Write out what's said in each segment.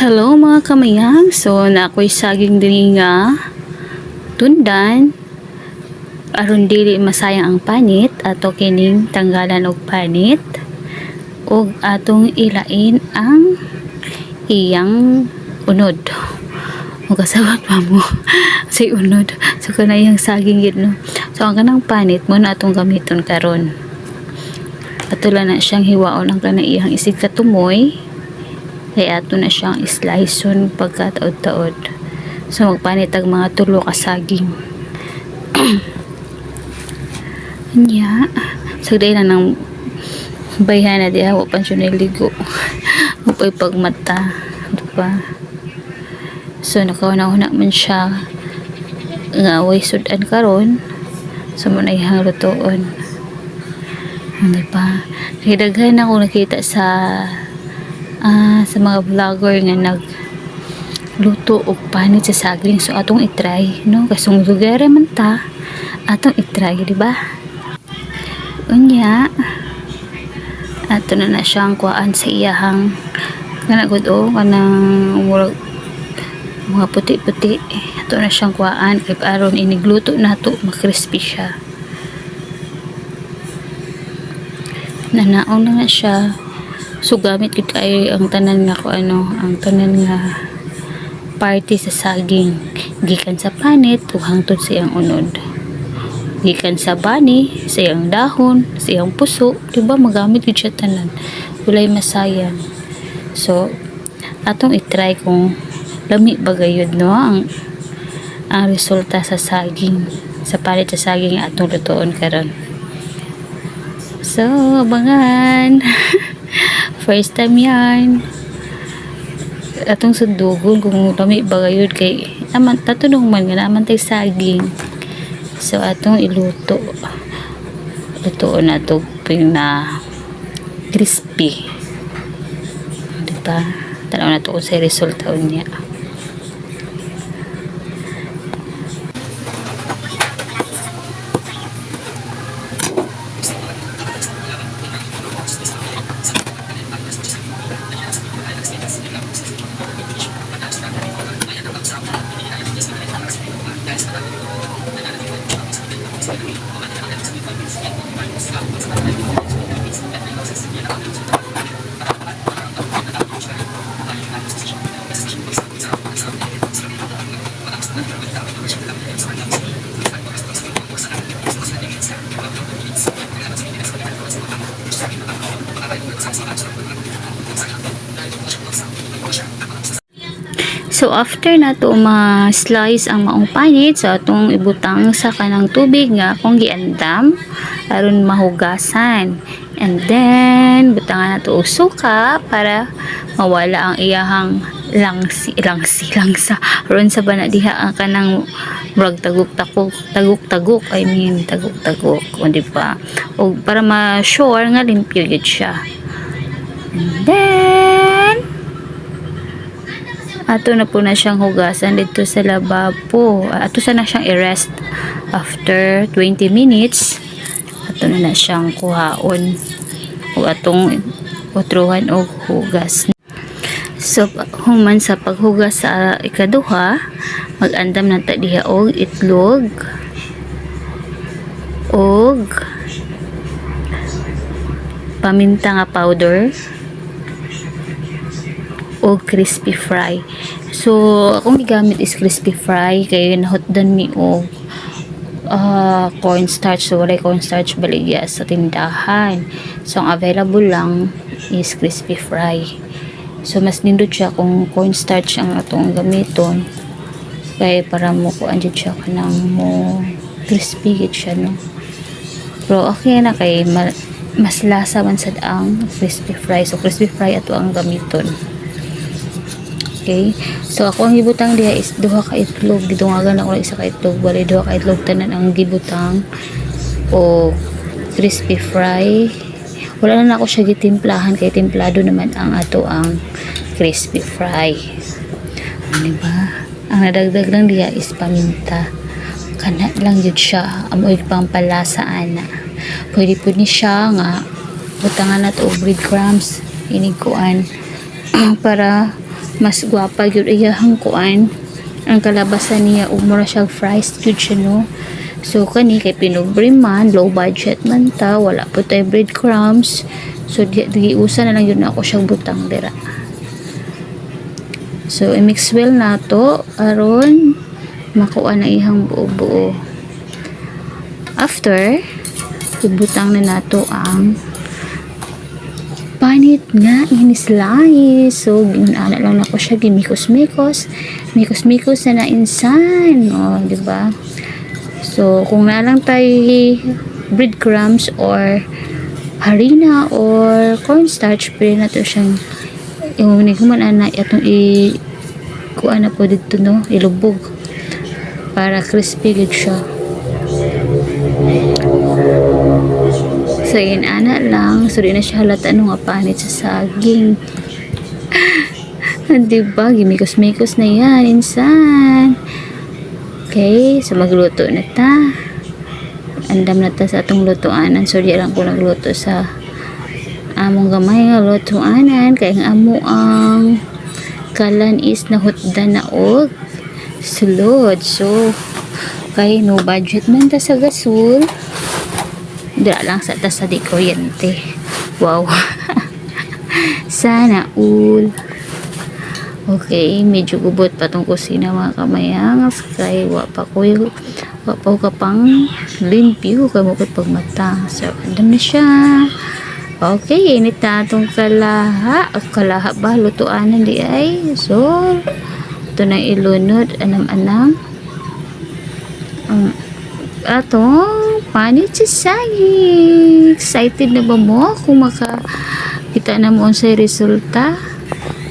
Hello mga kamayang. So, na ako'y saging diri nga tundan aron dili masayang ang panit ato kining tanggalan og panit ug atong ilain ang iyang unod. O kasabot pa mo si unod. So kana iyang saging gid no. So ang kanang panit mo na atong gamiton karon. Atula na siyang hiwaon ang kanang iyang isig katumoy kaya ato na siyang sliceon pagkataod-taod. So magpanitag mga tulo ka saging. Nya, sagday na ng bayhan na di ako pa siya niligo. Upay pagmata. Diba? So nakauna-una man siya nga way sudan karon sa so, muna ihang lutoon. Ano pa? Kaya daghan ako nakita sa ah, sa mga vlogger nga nag luto og panit sa saging so atong itry no? Kasong lugar man ta atong itry di ba? Unya ato na na siyang kuhaan sa iyahang kana gud o kanang murag mga puti-puti. Ato na siyang kuhaan kay aron inigluto nato makrispy siya. Nanaon na nga siya so gamit gud kay ang tanan nga ko ano ang tanan nga party sa saging. Gikan sa panit ug hangtod sa iyang unod. Gikan sa bani sa iyang dahon sa iyang puso. Diba magamit gud siya tanan. Walay masayan so atong itry kung lami ba gayud no ang ang resulta sa saging sa palit sa saging atong lutoon karon. So abangan first time yan. Atong sundugon kung lami ba kay aman tatunong man nga naman tay saging. So atong iluto. Lutoon na to ping na crispy. Diba tanaw na to kung sa resulta niya So after na to ma-slice ang maong panit so atong ibutang sa kanang tubig nga akong giandam aron mahugasan. And then butangan na to suka para mawala ang iyahang langsi langsi langsa. Ron sa bana diha ang kanang murag taguk-taguk taguk-taguk I mean taguk-taguk o di ba? O para ma-sure nga limpyo yun siya. And then ato na po na siyang hugasan dito sa lababo. Ato sa na siyang i-rest after 20 minutes. Ato na na siyang kuhaon o atong utruhan o hugas. So, human sa paghugas sa ikaduha, mag-andam na ta diha og itlog og paminta nga powder o crispy fry. So, akong gigamit is crispy fry kay nahotdan mi og uh, cornstarch. So, walay cornstarch baligya sa tindahan. So, ang available lang is crispy fry. So, mas nindot siya kung cornstarch ang atong gamiton. Kaya para mo ko andyan siya kanang mo crispy gid siya no. Pero okay na kay ma- mas lasa man sad ang crispy fry. So, crispy fry ato ang gamiton. Okay? So, ako ang gibutang diha is duha ka itlog. Gidungagan ako isa ka itlog. Bali, duha ka itlog tanan ang gibutang. O, crispy fry. Wala na ako siya gitimplahan kay timplado naman ang ato ang crispy fry. Ano ba? Ang nadagdag lang diha is paminta. Kana lang yun siya. Amoy pampalasa ana. Pwede po ni siya nga butangan na to breadcrumbs iniguan para mas gwapa gyud iyahang kuan. Ang kalabasan niya ug mura siya fries gyud siya no? So kani kay pinubre man low budget man ta wala po tay breadcrumbs. So di, di usa na lang yun ako siyang butang dira. So i-mix well na to aron makuha na ihang buo-buo. After ibutang na nato ang panit nga in-slice. So, ginana lang ako siya, gimikos-mikos. Mikos-mikos na na-insan. O, di ba? So, kung na lang tayo breadcrumbs or harina or cornstarch, pwede na to siyang yung niguman na itong i kuha na po dito no ilubog para crispy good siya So, yun, ana lang. So, na siya halata nung nga panit sa saging. diba? Gimikos-mikos na yan, insan. Okay, so magluto na ta. Andam na ta sa atong lutoanan. So, di lang ko nagluto sa among gamay nga lutoanan. Kaya ang amo ang kalan is nahutda na og sulod. So, kay no budget man ta sa gasol. Dira lang sa tas sa di. Wow. Sana all. Okay, medyo gubot pa tong kusina mga kamayangas. Kay wa pa ko yung wa pa kapang limpyo kay mo pagmata. So, andam na siya. Okay, init na itong kalaha. Kalaha ba? Lutuanan di ay. So, ito na ilunod. Anam-anam. Um, atong panit saging. Excited na ba mo kung makakita na mo sa resulta?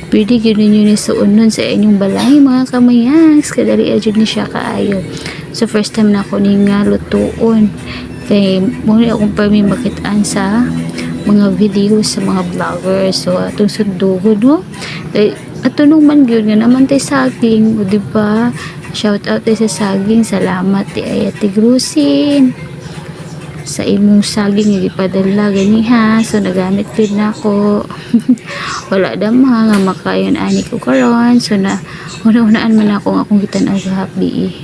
Pwede ganoon yun sa unon sa inyong balay mga kamayas. Kadali ajud ni siya kaayo. So first time na ako nga lutuon. Kay muna akong makitaan sa mga videos sa mga vloggers. So atong sundugo no. Kay ato nung man yun nga naman tay saging, o di ba? Shout out tayo sa saging. Salamat ti Ayati Grusin. Sa imong saging nga gipadala gani ha. So nagamit din na ako. Wala dama nga makayon ani ko karon. So na una-unaan man ako nga akong gitan-aw happy.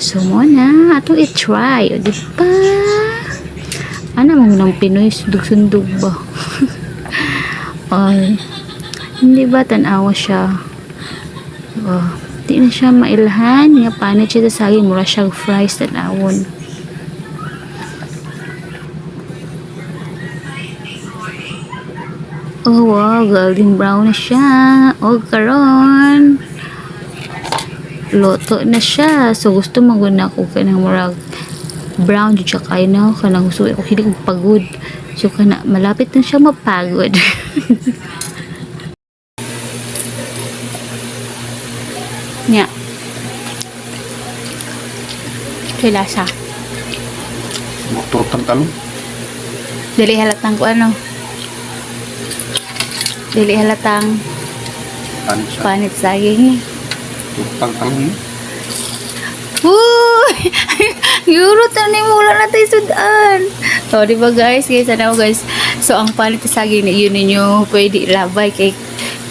So mo na atong i-try, o di ba? Ana mong nang Pinoy sundog-sundog ba? Ay, hindi ba tanawa siya? Oh, di na siya mailhan nga panit siya sa saging mura siyang fries tanawon wow golden brown na siya oh karon loto na siya so gusto maguna ko kanang murag brown jud siya kay na kanang gusto ko hilig pagod so kana malapit na siya mapagod Nya. Kay lasa. Motor kang talong. Dili halatang ko ano. Dili halatang Ano siya? panit saging. Tutang talong. eh. Uy! Euro tanim mula na tayo sudan. So, di ba guys? Guys, ano guys? So, ang panit sa saging na yun ninyo pwede ilabay kay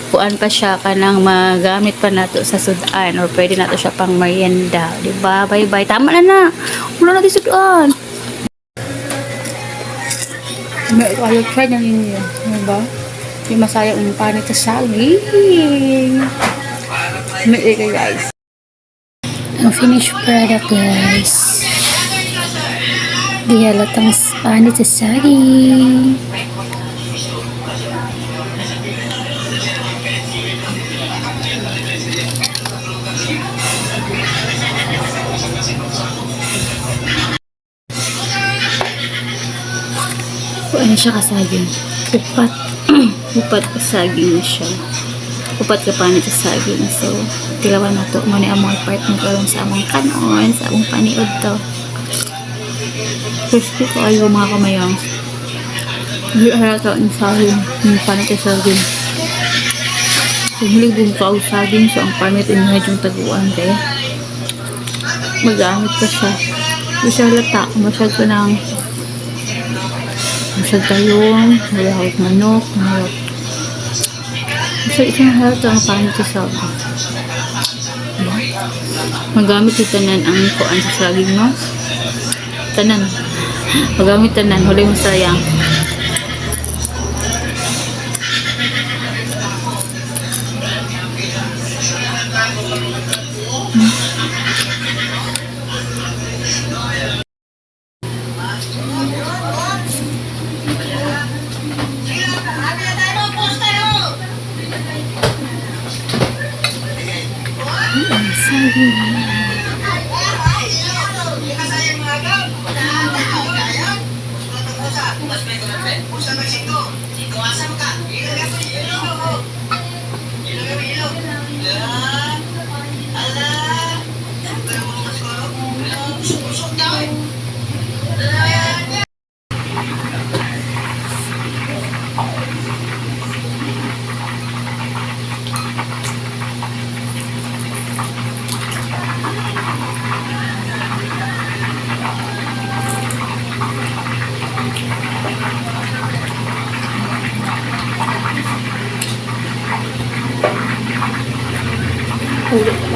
kuan pa siya kanang magamit pa nato sa sudan or pwede nato siya pang merienda. Di ba? Bye-bye. Tama na na. Mula na tayo sudan. May kayo try na ninyo. Di ba? Di masayang ang panit sa saging. May kayo guys. Ang finished product guys. Di halatang panit sa saging ano siya kasaging upat upat kasaging na siya. Upat ka panit sa saging. So tilawan na to. Mo ni among part mo karon sa among kanon sa among paniod to. Crispy ko ayo mga kamayang hindi halata ang saging. Yung panit sa saging. Humilig din ka ang saging so ang panit ay medyo taguan kaya magamit pa siya. Halata masyad ko ng masyad tayong malahot manok malahot So, isang halata ang paano sa saging. Magamit yung tanan ang kuan sa saging mo. Tanan. Magamit tanan. Huli mo sayang. San Francisco, Cinco a San Carlos. Ano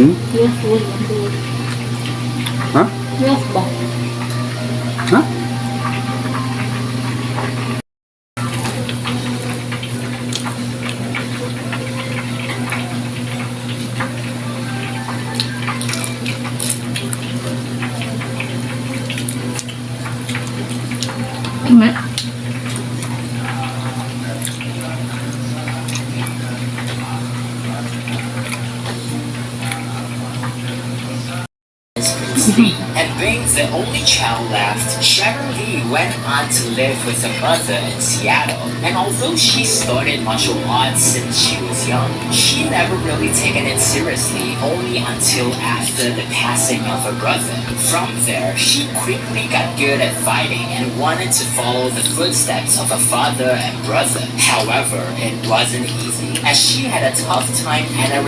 Hmm? Yes. Ha? Yes ba? Only child left, Sharon Lee went on to live with her mother in Seattle. And although she started martial arts since she was young, she never really taken it seriously, only until after the passing of her brother. From there, she quickly got good at fighting and wanted to follow the footsteps of her father and brother. However, it wasn't easy, as she had a tough time entering